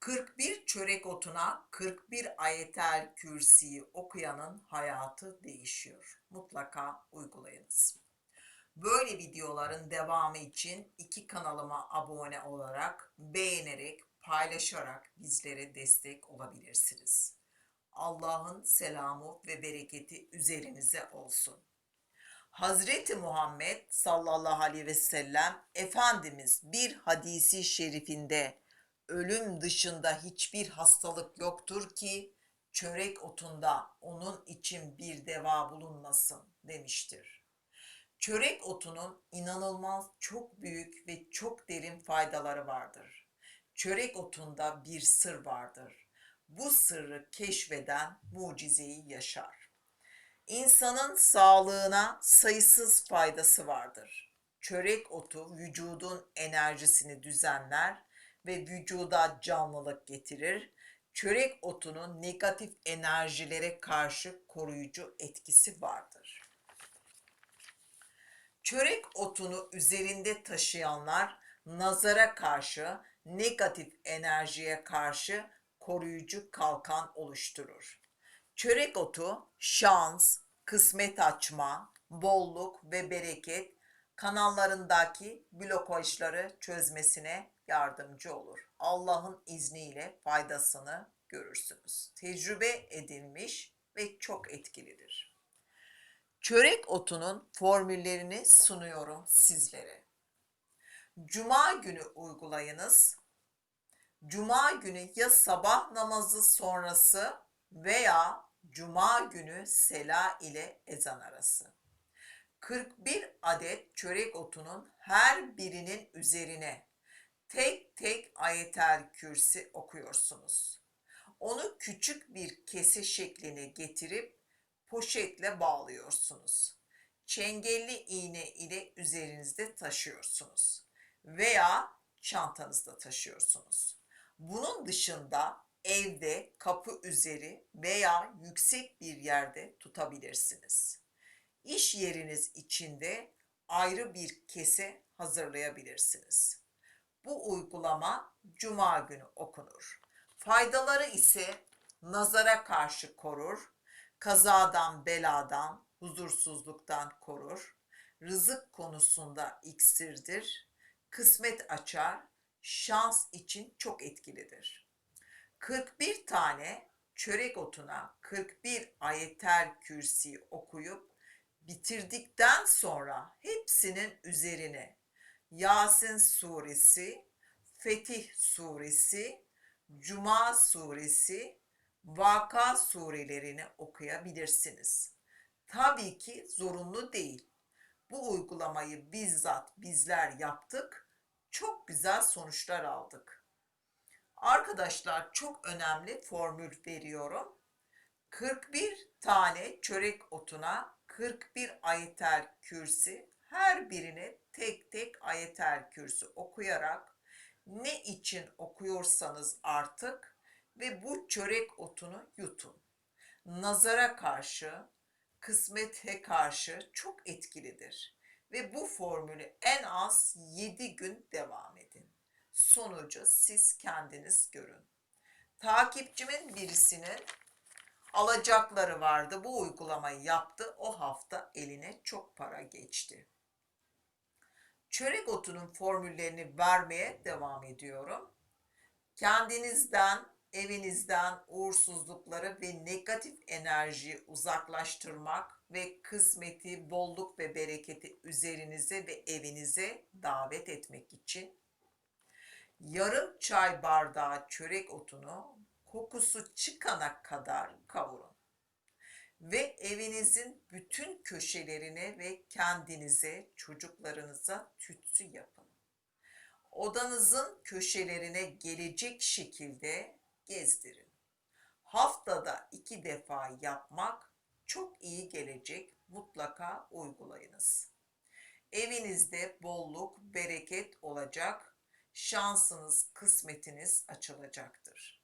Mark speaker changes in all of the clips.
Speaker 1: 41 çörek otuna 41 ayetel kürsiyi okuyanın hayatı değişiyor. Mutlaka uygulayınız. Böyle videoların devamı için iki kanalıma abone olarak, beğenerek, paylaşarak bizlere destek olabilirsiniz. Allah'ın selamı ve bereketi üzerinize olsun. Hazreti Muhammed sallallahu aleyhi ve sellem Efendimiz bir hadisi şerifinde ölüm dışında hiçbir hastalık yoktur ki çörek otunda onun için bir deva bulunmasın demiştir. Çörek otunun inanılmaz çok büyük ve çok derin faydaları vardır. Çörek otunda bir sır vardır. Bu sırrı keşfeden mucizeyi yaşar. İnsanın sağlığına sayısız faydası vardır. Çörek otu vücudun enerjisini düzenler ve vücuda canlılık getirir. Çörek otunun negatif enerjilere karşı koruyucu etkisi vardır. Çörek otunu üzerinde taşıyanlar nazara karşı, negatif enerjiye karşı koruyucu kalkan oluşturur. Çörek otu şans, kısmet açma, bolluk ve bereket kanallarındaki blokajları çözmesine yardımcı olur. Allah'ın izniyle faydasını görürsünüz. Tecrübe edilmiş ve çok etkilidir. Çörek otunun formüllerini sunuyorum sizlere. Cuma günü uygulayınız. Cuma günü ya sabah namazı sonrası veya cuma günü sela ile ezan arası. 41 adet çörek otunun her birinin üzerine tek tek ayetel kürsi okuyorsunuz. Onu küçük bir kese şekline getirip poşetle bağlıyorsunuz. Çengelli iğne ile üzerinizde taşıyorsunuz veya çantanızda taşıyorsunuz. Bunun dışında evde, kapı üzeri veya yüksek bir yerde tutabilirsiniz. İş yeriniz içinde ayrı bir kese hazırlayabilirsiniz. Bu uygulama cuma günü okunur. Faydaları ise nazara karşı korur, kazadan, beladan, huzursuzluktan korur, rızık konusunda iksirdir, kısmet açar, şans için çok etkilidir. 41 tane çörek otuna 41 ayetel kürsi okuyup bitirdikten sonra hepsinin üzerine Yasin suresi, Fetih suresi, Cuma suresi, Vaka surelerini okuyabilirsiniz. Tabii ki zorunlu değil. Bu uygulamayı bizzat bizler yaptık. Çok güzel sonuçlar aldık. Arkadaşlar çok önemli formül veriyorum. 41 tane çörek otuna 41 ayetel kürsi her birine tek tek ayetel kürsü okuyarak ne için okuyorsanız artık ve bu çörek otunu yutun. Nazara karşı, kısmete karşı çok etkilidir ve bu formülü en az 7 gün devam edin. Sonucu siz kendiniz görün. Takipçimin birisinin alacakları vardı. Bu uygulamayı yaptı. O hafta eline çok para geçti. Çörek otunun formüllerini vermeye devam ediyorum. Kendinizden, evinizden uğursuzlukları ve negatif enerjiyi uzaklaştırmak ve kısmeti, bolluk ve bereketi üzerinize ve evinize davet etmek için yarım çay bardağı çörek otunu kokusu çıkana kadar kavurun. Ve evinizin bütün köşelerine ve kendinize, çocuklarınıza tütsü yapın. Odanızın köşelerine gelecek şekilde gezdirin. Haftada iki defa yapmak çok iyi gelecek. Mutlaka uygulayınız. Evinizde bolluk, bereket olacak. Şansınız, kısmetiniz açılacaktır.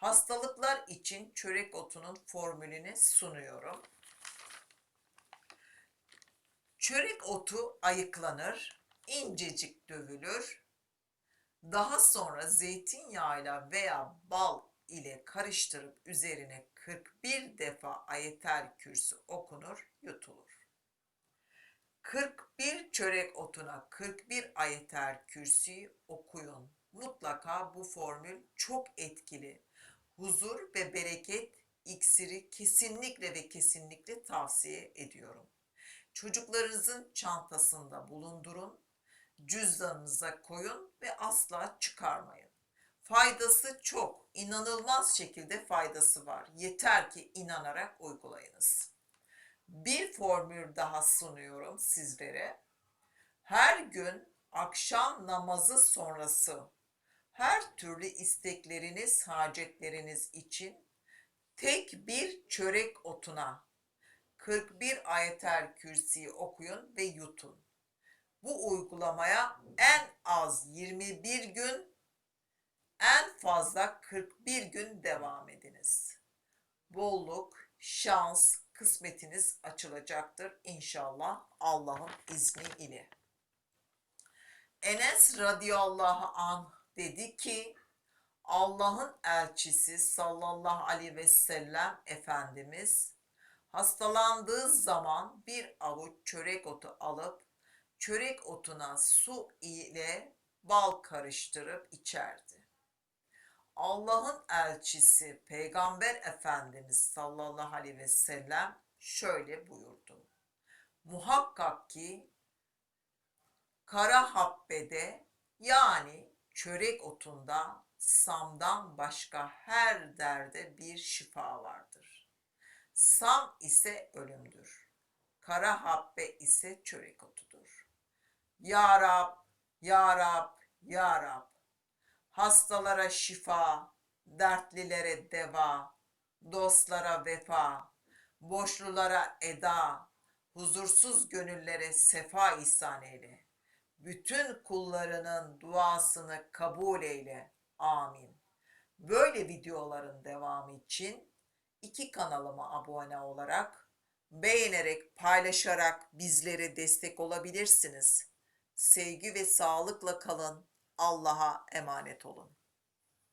Speaker 1: Hastalıklar için çörek otunun formülünü sunuyorum. Çörek otu ayıklanır, incecik dövülür. Daha sonra zeytinyağıyla veya bal ile karıştırıp üzerine 41 defa ayetel kürsü okunur, yutulur. 41 çörek otuna 41 ayetel kürsüyü okuyun. Mutlaka bu formül çok etkili. Huzur ve bereket iksiri kesinlikle ve kesinlikle tavsiye ediyorum. Çocuklarınızın çantasında bulundurun, cüzdanınıza koyun ve asla çıkarmayın. Faydası çok, inanılmaz şekilde faydası var. Yeter ki inanarak uygulayınız. Bir formül daha sunuyorum sizlere. Her gün akşam namazı sonrası her türlü istekleriniz, hacetleriniz için tek bir çörek otuna 41 ayetel kürsiyi okuyun ve yutun. Bu uygulamaya en az 21 gün, en fazla 41 gün devam ediniz. Bolluk, şans, kısmetiniz açılacaktır inşallah Allah'ın izni ile. Enes radıyallahu anh dedi ki Allah'ın elçisi sallallahu aleyhi ve sellem Efendimiz hastalandığı zaman bir avuç çörek otu alıp çörek otuna su ile bal karıştırıp içerdi. Allah'ın elçisi Peygamber Efendimiz sallallahu aleyhi ve sellem şöyle buyurdu. Muhakkak ki kara habbede yani çörek otunda samdan başka her derde bir şifa vardır. Sam ise ölümdür. Kara habbe ise çörek otudur. Ya Rab, Ya Rab, Ya Rab. Hastalara şifa, dertlilere deva, dostlara vefa, boşlulara eda, huzursuz gönüllere sefa ihsan eyle. Bütün kullarının duasını kabul eyle. Amin. Böyle videoların devamı için iki kanalıma abone olarak, beğenerek, paylaşarak bizlere destek olabilirsiniz. Sevgi ve sağlıkla kalın. Allah'a emanet olun.